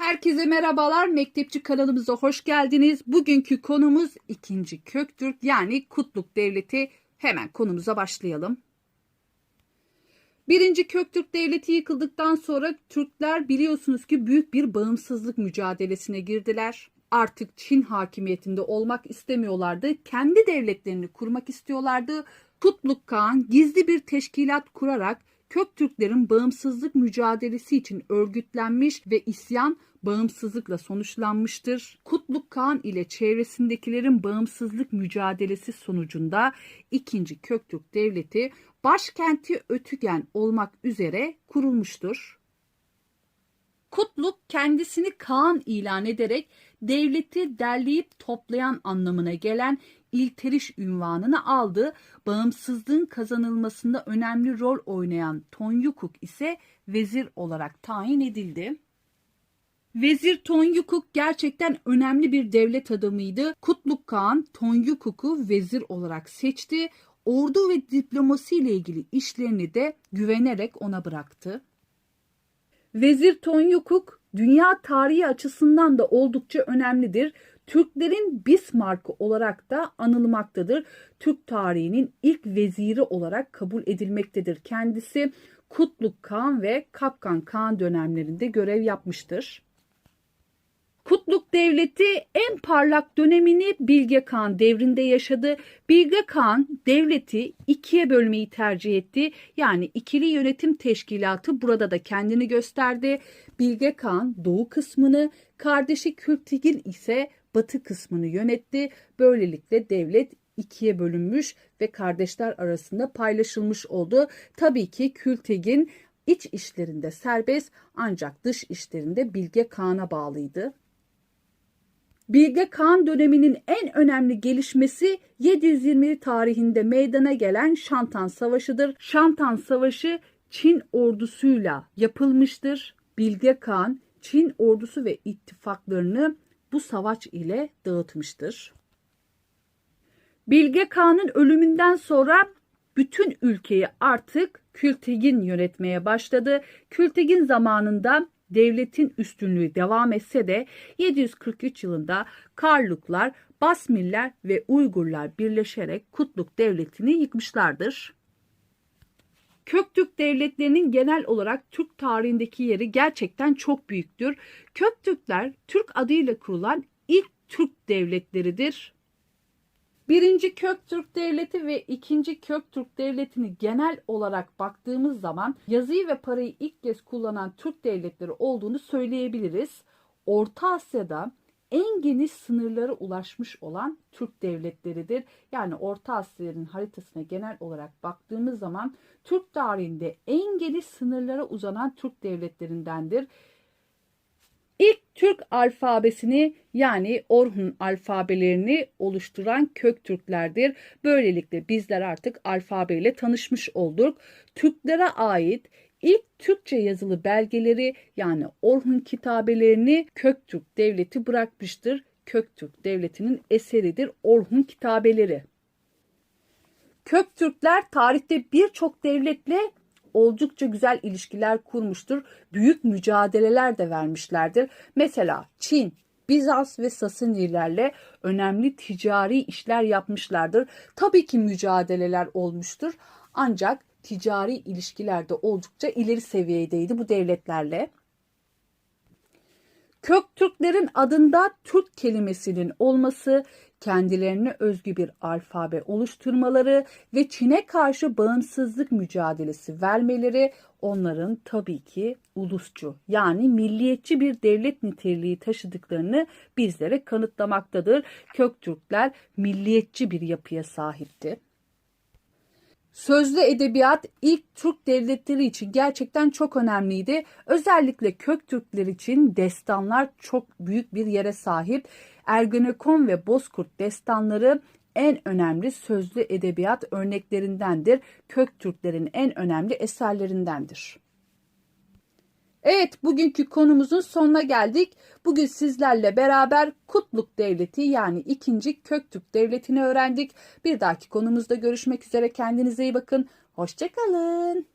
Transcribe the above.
Herkese merhabalar. Mektepçi kanalımıza hoş geldiniz. Bugünkü konumuz 2. Köktürk yani Kutluk Devleti. Hemen konumuza başlayalım. Birinci Köktürk Devleti yıkıldıktan sonra Türkler biliyorsunuz ki büyük bir bağımsızlık mücadelesine girdiler. Artık Çin hakimiyetinde olmak istemiyorlardı. Kendi devletlerini kurmak istiyorlardı. Kutluk Kağan gizli bir teşkilat kurarak Köktürklerin bağımsızlık mücadelesi için örgütlenmiş ve isyan bağımsızlıkla sonuçlanmıştır. Kutluk Kağan ile çevresindekilerin bağımsızlık mücadelesi sonucunda 2. Köktürk Devleti başkenti Ötügen olmak üzere kurulmuştur. Kutluk kendisini Kaan ilan ederek devleti derleyip toplayan anlamına gelen ilteriş ünvanını aldı. Bağımsızlığın kazanılmasında önemli rol oynayan Tonyukuk ise vezir olarak tayin edildi. Vezir Tonyukuk gerçekten önemli bir devlet adamıydı. Kutluk Kağan Tonyukuk'u vezir olarak seçti. Ordu ve diplomasi ile ilgili işlerini de güvenerek ona bıraktı. Vezir Tonyukuk dünya tarihi açısından da oldukça önemlidir. Türklerin Bismarck olarak da anılmaktadır. Türk tarihinin ilk veziri olarak kabul edilmektedir. Kendisi Kutluk Kağan ve Kapkan Kağan dönemlerinde görev yapmıştır. Kutluk Devleti en parlak dönemini Bilge Kağan devrinde yaşadı. Bilge Kağan devleti ikiye bölmeyi tercih etti. Yani ikili yönetim teşkilatı burada da kendini gösterdi. Bilge Kağan doğu kısmını, kardeşi Kültigin ise batı kısmını yönetti. Böylelikle devlet ikiye bölünmüş ve kardeşler arasında paylaşılmış oldu. Tabii ki Kültigin iç işlerinde serbest ancak dış işlerinde Bilge Kağan'a bağlıydı. Bilge Kağan döneminin en önemli gelişmesi 720 tarihinde meydana gelen Şantan Savaşı'dır. Şantan Savaşı Çin ordusuyla yapılmıştır. Bilge Kağan Çin ordusu ve ittifaklarını bu savaş ile dağıtmıştır. Bilge Kağan'ın ölümünden sonra bütün ülkeyi artık Kültigin yönetmeye başladı. Kültigin zamanında devletin üstünlüğü devam etse de 743 yılında Karluklar, Basmiller ve Uygurlar birleşerek Kutluk Devleti'ni yıkmışlardır. Köktürk devletlerinin genel olarak Türk tarihindeki yeri gerçekten çok büyüktür. Köktürkler Türk adıyla kurulan ilk Türk devletleridir. Birinci Köktürk Devleti ve ikinci Köktürk Devleti'ni genel olarak baktığımız zaman yazıyı ve parayı ilk kez kullanan Türk devletleri olduğunu söyleyebiliriz. Orta Asya'da en geniş sınırlara ulaşmış olan Türk devletleridir. Yani Orta Asya'nın haritasına genel olarak baktığımız zaman Türk tarihinde en geniş sınırlara uzanan Türk devletlerindendir. İlk Türk alfabesini yani Orhun alfabelerini oluşturan Köktürklerdir. Böylelikle bizler artık alfabeyle tanışmış olduk. Türklere ait ilk Türkçe yazılı belgeleri yani Orhun kitabelerini Köktürk devleti bırakmıştır. Köktürk devletinin eseridir Orhun kitabeleri. Köktürkler tarihte birçok devletle oldukça güzel ilişkiler kurmuştur. Büyük mücadeleler de vermişlerdir. Mesela Çin, Bizans ve Sasanilerle önemli ticari işler yapmışlardır. Tabii ki mücadeleler olmuştur. Ancak ticari ilişkilerde oldukça ileri seviyedeydi bu devletlerle. Köktürklerin adında Türk kelimesinin olması, kendilerine özgü bir alfabe oluşturmaları ve Çin'e karşı bağımsızlık mücadelesi vermeleri onların tabii ki ulusçu yani milliyetçi bir devlet niteliği taşıdıklarını bizlere kanıtlamaktadır. Köktürkler milliyetçi bir yapıya sahipti. Sözlü edebiyat ilk Türk devletleri için gerçekten çok önemliydi. Özellikle Köktürkler için destanlar çok büyük bir yere sahip. Ergenekon ve Bozkurt destanları en önemli sözlü edebiyat örneklerindendir. Köktürklerin en önemli eserlerindendir. Evet bugünkü konumuzun sonuna geldik. Bugün sizlerle beraber Kutluk Devleti yani 2. Köktürk Devleti'ni öğrendik. Bir dahaki konumuzda görüşmek üzere kendinize iyi bakın. Hoşçakalın.